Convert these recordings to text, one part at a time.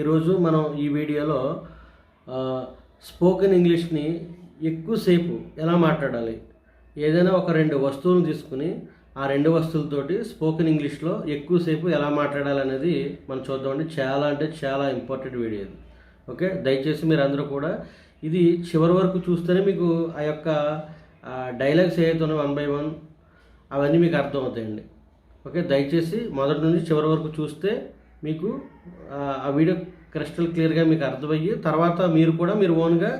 ఈరోజు మనం ఈ వీడియోలో స్పోకెన్ ఇంగ్లీష్ని ఎక్కువసేపు ఎలా మాట్లాడాలి? ఏదైనా ఒక రెండు వస్తువులను తీసుకుని ఆ రెండు వస్తువులతోటి స్పోకెన్ ఇంగ్లీష్లో ఎక్కువసేపు ఎలా మాట్లాడాలి అనేది మనం చూద్దామండి చాలా అంటే చాలా ఇంపార్టెంట్ వీడియో ఇది. ఓకే? దయచేసి మీరు అందరూ కూడా ఇది చివరి వరకు చూస్తేనే మీకు ఆ యొక్క డైలాగ్స్ ఏవైతే వన్ బై వన్ అవన్నీ మీకు అర్థమవుతాయండి. ఓకే? దయచేసి మొదటి నుంచి చివరి వరకు చూస్తే మీకు ఆ, వీడియో క్రిస్టల్ క్లియర్గా మీకు అర్థమయ్యి తర్వాత మీరు కూడా మీరు ఓన్గా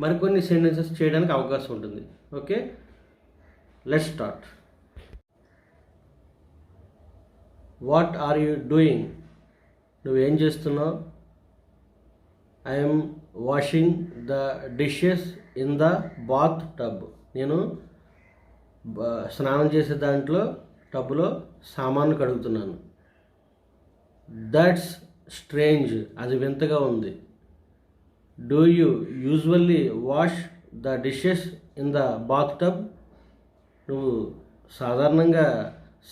మరికొన్ని సెంటెన్సెస్ చేయడానికి అవకాశం ఉంటుంది. Okay? Let start what are you doing నువ్వేం చేస్తున్నావు? I'm washing the dishes in the bathtub నేను స్నానం చేసే దాంట్లో టబ్లో సామాన్లు కడుగుతున్నాను. దట్స్ స్ట్రేంజ్ అది వింతగా ఉంది. Do you usually wash the dishes in the bathtub నువ్వు సాధారణంగా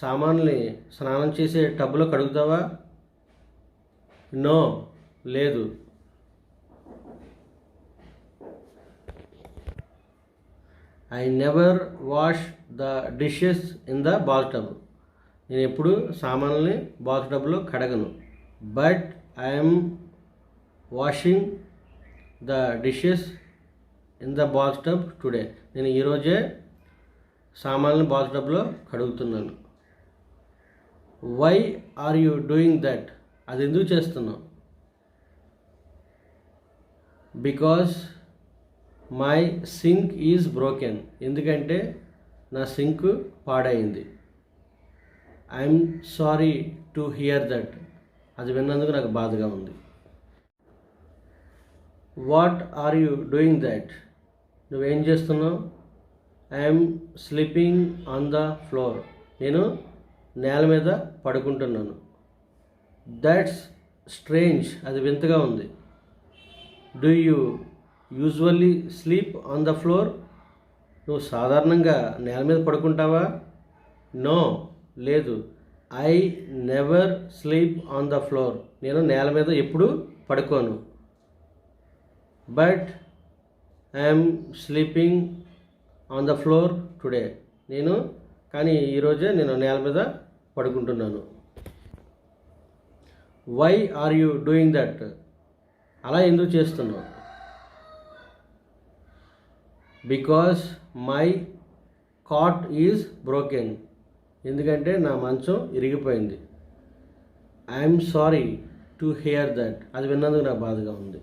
సామాన్లు స్నానం చేసే టబ్లో కడుగుతావా? నో లేదు. I never wash the dishes in the bathtub నేను ఎప్పుడు సామాన్లని బాక్స్ డబ్బులో కడగను. But I'm washing the dishes in the box tub today. నేను ఈరోజే సామాన్లు బాక్స్ టబ్లో కడుగుతున్నాను. Why are you doing that? అది ఎందుకు చేస్తున్నావు? Because my sink is broken. ఎందుకంటే నా సింక్ పాడైంది. I'm sorry to hear that. అది విన్నందుకు నాకు బాధగా ఉంది. What are you doing that? నువ్వేం చేస్తున్నావు? I'm sleeping on the floor. నేను నేల మీద పడుకుంటున్నాను. That's strange. అది వింతగా ఉంది. Do you usually sleep on the floor? నువ్వు సాధారణంగా నేల మీద పడుకుంటావా? నో. లేదు. I never sleep on the floor నేను నేల మీద ఎప్పుడు పడుకోను. But I'm sleeping on the floor today నేను కానీ ఈరోజే నేను నేల మీద పడుకుంటున్నాను. Why are you doing that అలా ఎందుకు చేస్తున్నావు? Because my cot is broken ఎందుకంటే నా మంచం ఇరిగిపోయింది. I'm sorry to hear that అది విన్నందుకు నాకు బాధగా ఉంది.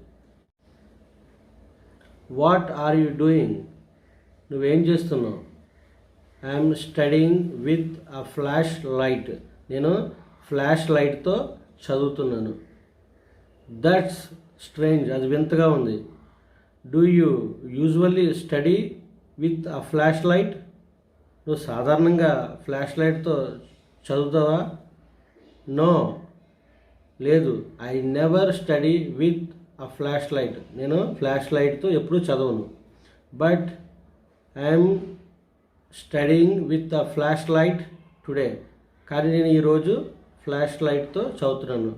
వాట్ ఆర్ యూ డూయింగ్ నువ్వేం చేస్తున్నావు? I'm studying with a flashlight నేను ఫ్లాష్ లైట్తో చదువుతున్నాను. దట్స్ స్ట్రేంజ్ అది వింతగా ఉంది. Do you usually study with a flashlight నువ్వు సాధారణంగా ఫ్లాష్ లైట్తో చదువుతావా? నో. లేదు. I never study with a flashlight. నేను ఫ్లాష్ లైట్తో ఎప్పుడూ చదవను. But I'm studying with a flashlight today. కానీ నేను ఈరోజు ఫ్లాష్ లైట్తో చదువుతున్నాను.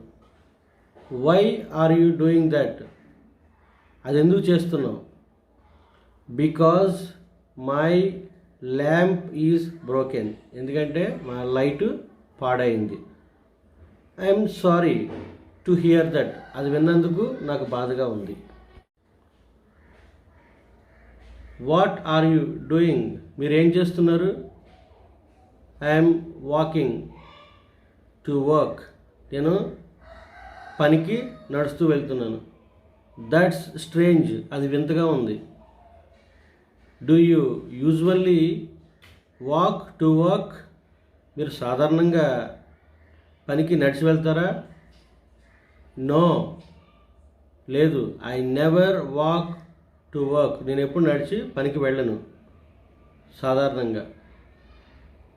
Why are you doing that? అది ఎందుకు చేస్తున్నావు? Because my lamp is broken. ఎందుకంటే మా లైట్ పాడైంది. I'm sorry to hear that. అది విన్నందుకు నాకు బాధగా ఉంది. What are you doing? మీరేం చేస్తున్నారు? I'm walking to work. నేను పనికి నడుస్తూ వెళ్తున్నాను. That's strange. అది వింతగా ఉంది. Do you usually walk to walk మీరు సాధారణంగా పనికి నడిచి వెళ్తారా? నో లేదు. I never walk to work నేను ఎప్పుడు నడిచి పనికి వెళ్ళను. సాధారణంగా.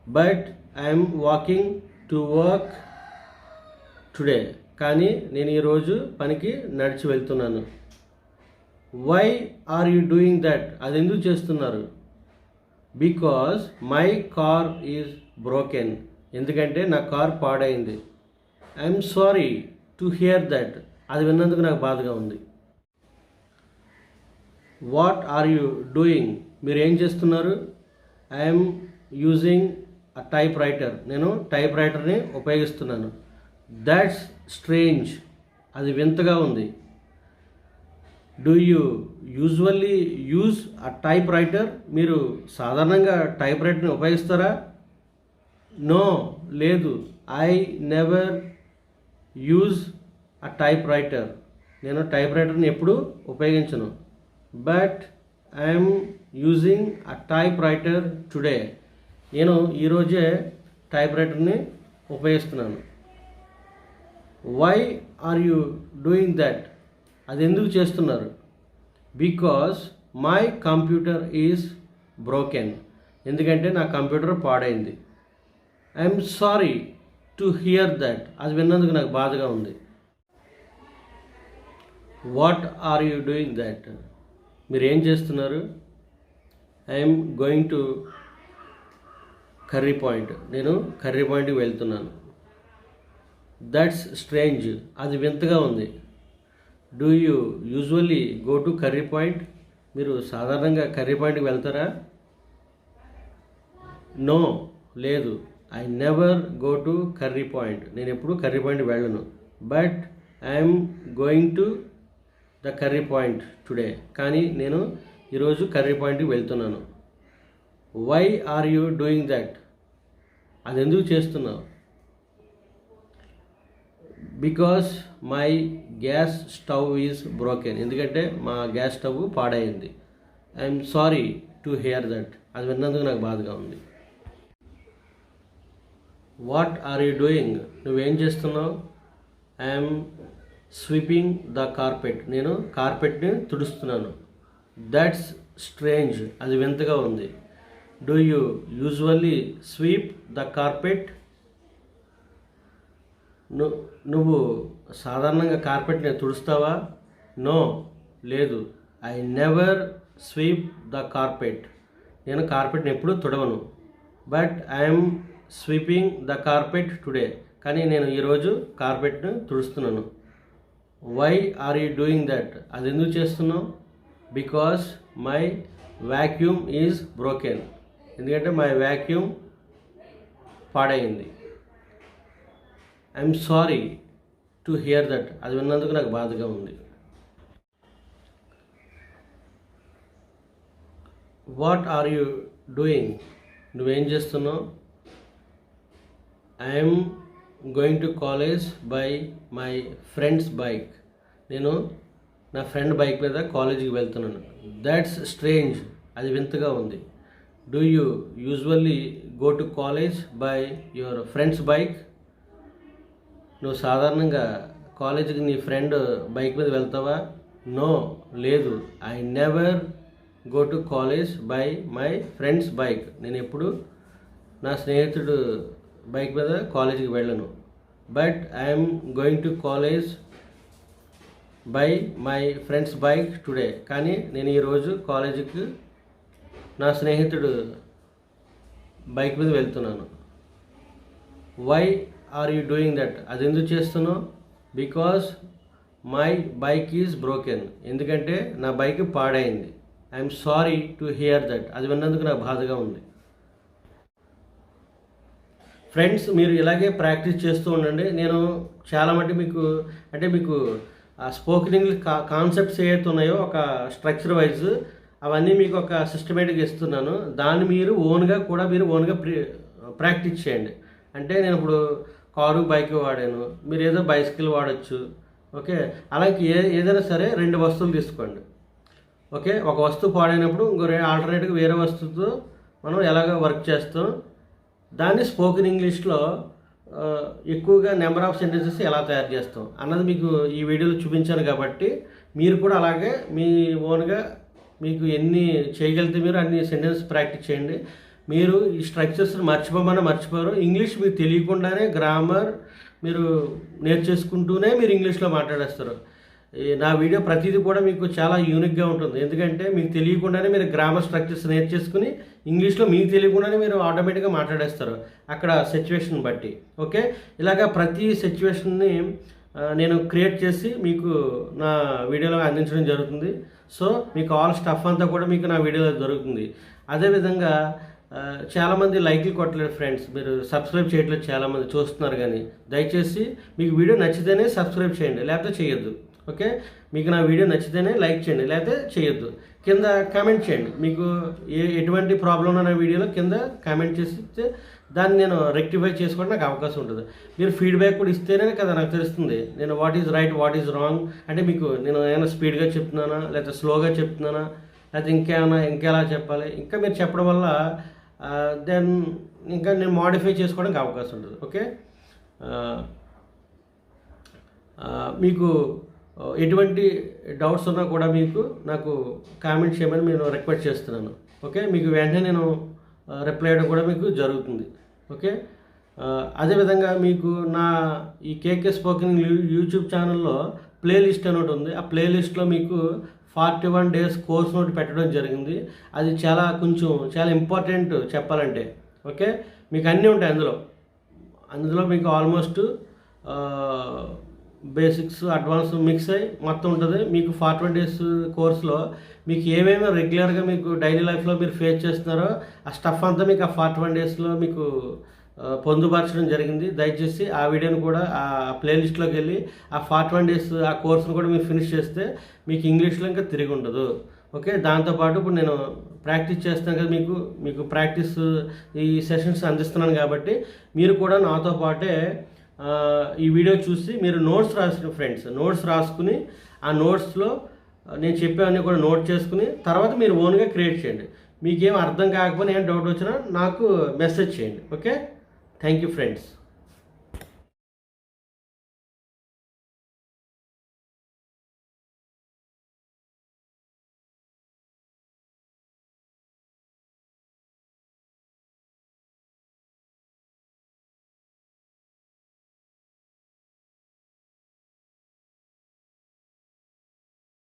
But I'm walking to work today కానీ నేను ఈరోజు పనికి నడిచి వెళ్తున్నాను. Why are you doing that అది ఎందుకు చేస్తున్నారు? Because my car is broken ఎందుకంటే నా కార్ పాడైంది. I'm sorry to hear that అది విన్నందుకు నాకు బాధగా ఉంది. వాట్ ఆర్ యూ డూయింగ్ మీరు ఏం చేస్తున్నారు? I'm using a type writer నేను టైప్ రైటర్ని ఉపయోగిస్తున్నాను. దాట్స్ స్ట్రేంజ్ అది వింతగా ఉంది. Do you usually use a typewriter మీరు సాధారణంగా టైప్ రైటర్ని ఉపయోగిస్తారా? నో లేదు. I never use a typewriter నేను టైప్ రైటర్ని ఎప్పుడు ఉపయోగించను. But I'm using a typewriter today నేను ఈరోజే టైప్ రైటర్ని ఉపయోగిస్తున్నాను. Why are you doing that అది ఎందుకు చేస్తున్నారు? Because my computer is broken ఎందుకంటే నా కంప్యూటర్ పాడైంది. I'm sorry to hear that అది విన్నందుకు నాకు బాధగా ఉంది. What are you doing that మీరు ఏం చేస్తున్నారు? I'm going to curry point నేను కర్రీ పాయింట్కి వెళ్తున్నాను. దట్స్ స్ట్రేంజ్ అది వింతగా ఉంది. Do you usually go to curry point మీరు సాధారణంగా కర్రీ పాయింట్కి వెళ్తారా? నో లేదు. I never go to curry point నేను ఎప్పుడు కర్రీ పాయింట్ వెళ్ళను. But I'm going to the curry point today కానీ నేను ఈరోజు కర్రీ పాయింట్కి వెళ్తున్నాను. Why are you doing that అది ఎందుకు చేస్తున్నావు? Because my gas stove is broken. ఎందుకంటే మా గ్యాస్ స్టవ్ పాడైంది. I'm sorry to hear that. అది విన్నందుకు నాకు బాధగా ఉంది. What are you doing? నువ్వేం చేస్తున్నావు? I'm sweeping the carpet. నేను కార్పెట్ని తుడుస్తున్నాను. That's strange. అది వింతగా ఉంది. Do you usually sweep the carpet? ను- నువ్వు సాధారణంగా కార్పెట్ని తుడుస్తావా? నో. లేదు. I never sweep the carpet. నేను కార్పెట్ని ఎప్పుడు తుడవను. But I'm sweeping the carpet today. కానీ నేను ఈరోజు కార్పెట్ను తుడుస్తున్నాను. Why are you doing that? అది ఎందుకు చేస్తున్నావు? Because my vacuum is broken. ఎందుకంటే మై వ్యాక్యూమ్ పాడైంది. I'm sorry. To hear that అది విన్నందుకు నాకు బాధగా ఉంది. వాట్ ఆర్ యూ డూయింగ్ నువ్వేం చేస్తున్నావు? I'm going to college by my friend's bike నేను నా ఫ్రెండ్ బైక్ మీద కాలేజీకి వెళ్తున్నాను. దాట్స్ స్ట్రేంజ్ అది వింతగా ఉంది. Do you usually go to college by your friend's bike నువ్వు సాధారణంగా కాలేజీకి నీ ఫ్రెండ్ బైక్ మీద వెళ్తావా? నో లేదు. I never go to college by my friend's bike. నేను ఎప్పుడు నా స్నేహితుడు బైక్ మీద కాలేజీకి వెళ్ళను. But I'm going to college by my friend's bike today. కానీ నేను ఈరోజు కాలేజీకి నా స్నేహితుడు బైక్ మీద వెళ్తున్నాను. Why are you doing that? అది ఎందుకు చేస్తున్నావు? Because my bike is broken. ఎందుకంటే నా బైక్ పాడైంది. I'm sorry to hear that. అది విన్నందుకు నాకు బాధగా ఉంది. ఫ్రెండ్స్ మీరు ఇలాగే ప్రాక్టీస్ చేస్తూ ఉండండి. నేను చాలా మట్టి మీకు అంటే మీకు స్పోకెన్ ఇంగ్లీష్ కా కాన్సెప్ట్స్ ఏవైతే ఉన్నాయో ఒక స్ట్రక్చర్ వైజ్ అవన్నీ మీకు ఒక సిస్టమేటిక్గా ఇస్తున్నాను. దాన్ని మీరు ఓన్గా కూడా మీరు ఓన్గా ప్రాక్టీస్ చేయండి. అంటే నేను ఇప్పుడు కారు బైక్ వాడాను. మీరు ఏదో బైసికల్ వాడచ్చు. ఓకే? అలాగే ఏ ఏదైనా సరే రెండు వస్తువులు తీసుకోండి. ఓకే? ఒక వస్తువు పాడైనప్పుడు ఇంకో ఆల్టర్నేట్గా వేరే వస్తువుతో మనం ఎలాగ వర్క్ చేస్తాం. దాన్ని స్పోకెన్ ఇంగ్లీష్లో ఎక్కువగా నెంబర్ ఆఫ్ సెంటెన్సెస్ ఎలా తయారు చేస్తాం? అన్నది మీకు ఈ వీడియోలో చూపించాను కాబట్టి మీరు కూడా అలాగే మీ ఓన్గా మీకు ఎన్ని చేయగలిగితే మీరు అన్ని సెంటెన్స్ ప్రాక్టీస్ చేయండి. మీరు ఈ స్ట్రక్చర్స్ మర్చిపోమని మర్చిపోరు. ఇంగ్లీష్ మీకు తెలియకుండానే గ్రామర్ మీరు నేర్చేసుకుంటూనే మీరు ఇంగ్లీష్లో మాట్లాడేస్తారు. నా వీడియో ప్రతిదీ కూడా మీకు చాలా యూనిక్గా ఉంటుంది. ఎందుకంటే మీకు తెలియకుండానే మీరు గ్రామర్ స్ట్రక్చర్స్ నేర్చేసుకుని ఇంగ్లీష్లో మీకు తెలియకుండానే మీరు ఆటోమేటిక్గా మాట్లాడేస్తారు. అక్కడ సిచ్యువేషన్ బట్టి. ఓకే ఇలాగా ప్రతి సిచ్యువేషన్ని నేను క్రియేట్ చేసి మీకు నా వీడియోలో అందించడం జరుగుతుంది. సో మీకు ఆల్ స్టఫ్ అంతా కూడా మీకు నా వీడియోలో దొరుకుతుంది. అదేవిధంగా చాలామంది లైక్లు కొట్టలేదు ఫ్రెండ్స్. మీరు సబ్స్క్రైబ్ చేయట్లేదు చాలామంది చూస్తున్నారు కానీ. దయచేసి మీకు వీడియో నచ్చితేనే సబ్స్క్రైబ్ చేయండి లేకపోతే చేయొద్దు. ఓకే? మీకు నా వీడియో నచ్చితేనే లైక్ చేయండి లేకపోతే చేయొద్దు. కింద కామెంట్ చేయండి. మీకు ఏ ఎటువంటి ప్రాబ్లం ఉన్న నా వీడియోలో కింద కామెంట్ చేస్తే దాన్ని నేను రెక్టిఫై చేసుకోవడం నాకు అవకాశం ఉంటుంది. మీరు ఫీడ్బ్యాక్ కూడా ఇస్తేనే కదా నాకు తెలుస్తుంది. నేను what is right what is wrong అంటే మీకు నేను ఏమైనా స్పీడ్గా చెప్తున్నానా లేకపోతే స్లోగా చెప్తున్నానా లేకపోతే ఇంకేమైనా ఇంకెలా చెప్పాలి? ఇంకా మీరు చెప్పడం వల్ల దెన్ ఇంకా నేను మాడిఫై చేసుకోవడానికి అవకాశం ఉంటుంది ఓకే మీకు ఎటువంటి డౌట్స్ ఉన్నా కూడా మీకు నాకు కామెంట్ చేయమని నేను రిక్వెస్ట్ చేస్తున్నాను ఓకే మీకు వెంటనే నేను రిప్లై అయ్యడం కూడా మీకు జరుగుతుంది ఓకే అదేవిధంగా మీకు నా ఈ కేకే స్పోకెన్ యూట్యూబ్ ఛానల్లో ప్లేలిస్ట్ అని ఒకటి ఉంది ఆ ప్లేలిస్ట్లో మీకు forty one days course note పెట్టడం జరిగింది. అది చాలా కొంచెం చాలా ఇంపార్టెంట్ చెప్పాలంటే. ఓకే? మీకు అన్నీ ఉంటాయి అందులో. అందులో మీకు ఆల్మోస్ట్ బేసిక్స్ అడ్వాన్స్ మిక్స్ అయ్యి మొత్తం ఉంటుంది. మీకు ఫార్టీ వన్ డేస్ కోర్స్లో మీకు ఏమేమి రెగ్యులర్గా మీకు డైలీ లైఫ్లో మీరు ఫేస్ చేస్తున్నారో ఆ స్టఫ్ అంతా మీకు ఆ ఫార్టీ వన్ డేస్లో మీకు పొందుపరచడం జరిగింది. దయచేసి ఆ వీడియోని కూడా ఆ ప్లేలిస్ట్లోకి వెళ్ళి ఆ ఫార్ట్ వన్ డేస్ ఆ కోర్సును కూడా మీరు ఫినిష్ చేస్తే మీకు ఇంగ్లీష్లో ఇంకా తిరిగి ఉండదు. ఓకే? దాంతోపాటు ఇప్పుడు నేను ప్రాక్టీస్ చేస్తాను కదా మీకు మీకు ప్రాక్టీస్ ఈ సెషన్స్ అందిస్తున్నాను కాబట్టి మీరు కూడా నాతో పాటే ఈ వీడియో చూసి మీరు నోట్స్ రాసిన ఫ్రెండ్స్ నోట్స్ రాసుకుని ఆ నోట్స్లో నేను చెప్పేవన్నీ కూడా నోట్ చేసుకుని తర్వాత మీరు ఓన్గా క్రియేట్ చేయండి. మీకేం అర్థం కాకపోయినా ఏం డౌట్ వచ్చినా నాకు మెసేజ్ చేయండి. ఓకే? Thank you friends